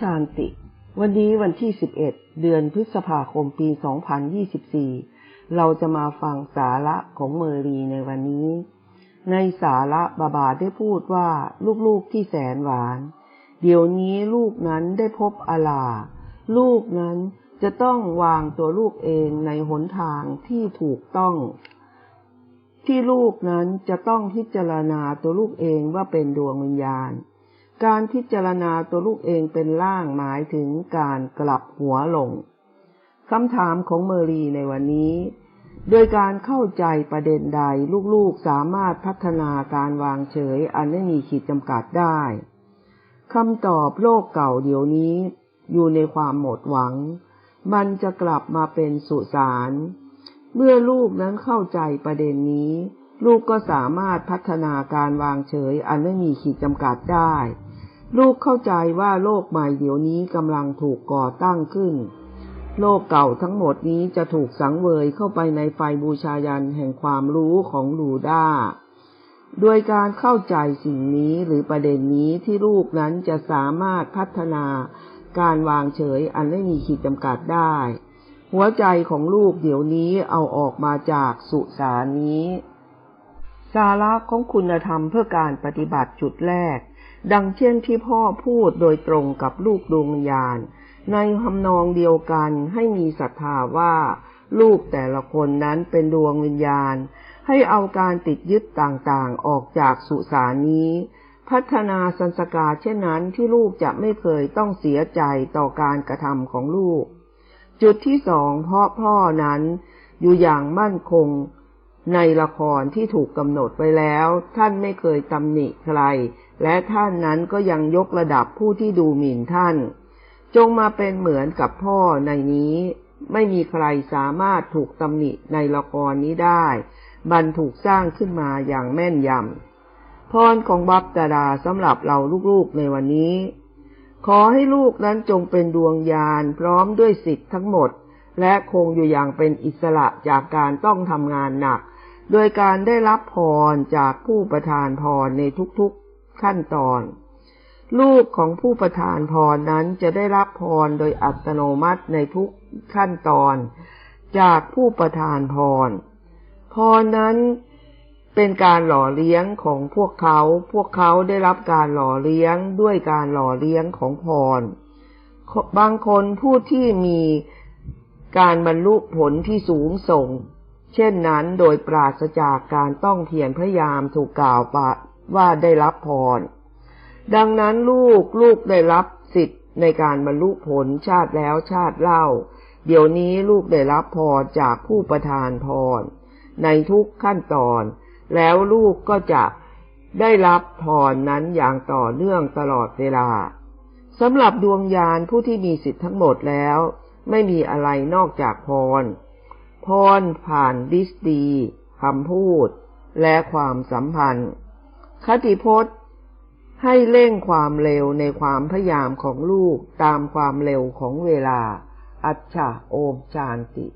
ชานติ วันนี้วันที่ 11 เดือนพฤษภาคมปี 2024 เราจะมาฟังสาระของเมอรีในวันนี้ ในสาระบาบาได้พูดว่าลูกๆที่แสนหวาน เดี๋ยวนี้ลูกนั้นได้พบอาลา ลูกนั้นจะต้องวางตัวลูกเองในหนทางที่ถูกต้อง ที่ลูกนั้นจะต้องพิจารณาตัวลูกเองว่าเป็นดวงวิญญาณ การพิจารณาตัวลูกเองเป็นล่างหมายถึงการกลับหัวลงคำถามของเมอรีในวันนี้ โดยการเข้าใจประเด็นใดลูกๆสามารถพัฒนาการวางเฉย อันไม่มีขีดจำกัดได้คำตอบโลกเก่าเดี๋ยวนี้ อยู่ในความหมดหวัง มันจะกลับมาเป็นสุสานเมื่อลูกนั้นเข้าใจประเด็นนี้ ลูกก็สามารถพัฒนาการวางเฉย อันไม่มีขีดจำกัดได้ ลูกเข้าใจว่าโลกใหม่เดี๋ยวนี้กำลังถูกก่อตั้งขึ้น โลกเก่าทั้งหมดนี้จะถูกสังเวยเข้าไปในไฟบูชายันแห่งความรู้ของลูด้าโดยการเข้าใจสิ่งนี้หรือประเด็นนี้ที่ลูกนั้นจะสามารถพัฒนาการวางเฉยอันไม่มีขีดจำกัดได้ หัวใจของลูกเดี๋ยวนี้เอาออกมาจากสุสานนี้ สาระของคุณธรรมเพื่อการปฏิบัติจุดแรก ดังเช่นที่พ่อพูดโดยตรงกับลูกดวงญาณ ในทำนองเดียวกันให้มีศรัทธาว่า ลูกแต่ละคนนั้นเป็นดวงวิญญาณ ให้เอาการติดยึดต่างๆออกจากสุสานนี้ พัฒนาสันสกาเช่นนั้นที่ลูกจะไม่เคยต้องเสียใจต่อการกระทำของลูก จุดที่สองเพราะพ่อนั้นอยู่อย่างมั่นคง ในละครที่ถูกกำหนดไว้แล้ว ท่านไม่เคยตำหนิใคร และท่านนั้นก็ยังยกระดับผู้ที่ดูหมิ่นท่าน จงมาเป็นเหมือนกับพ่อในนี้ ไม่มีใครสามารถถูกตำหนิในละครนี้ได้บันถูกสร้างขึ้นมาอย่างแม่นยำพรของบัพตาดาสำหรับเราลูกๆในวันนี้ ขอให้ลูกนั้นจงเป็นดวงญาณพร้อมด้วยสิทธิ์ทั้งหมด และคงอยู่อย่างเป็นอิสระจากการต้องทำงานหนัก โดยการได้รับพรจากผู้ประทานพรในทุกๆขั้นตอน ลูกของผู้ประทานพรนั้นจะได้รับพรโดยอัตโนมัติในทุกขั้นตอน จากผู้ประทานพร พรนั้นเป็นการหล่อเลี้ยงของพวกเขา พวกเขาได้รับการหล่อเลี้ยงด้วยการหล่อเลี้ยงของพร บางคนผู้ที่มีการบรรลุผลที่สูงส่ง เช่นนั้นโดยปราศจากการต้องเพียรพยายามถูกกล่าวปะว่าได้รับพร ดังนั้นลูกลูกได้รับสิทธิ์ในการบรรลุผลชาติแล้วชาติเล่า เดี๋ยวนี้ลูกได้รับพรจากผู้ประทานพร ในทุกขั้นตอน แล้วลูกก็จะได้รับพรนั้นอย่างต่อเนื่องตลอดเวลาสำหรับดวงญาณผู้ที่มีสิทธิ์ทั้งหมดแล้ว ไม่มีอะไรนอกจากพร พรผ่านดิสตีคำพูด และความสัมพันธ์ คติพจน์ ให้เร่งความเร็วในความพยายามของลูกตามความเร็วของเวลา อัจฉาโอมจานติ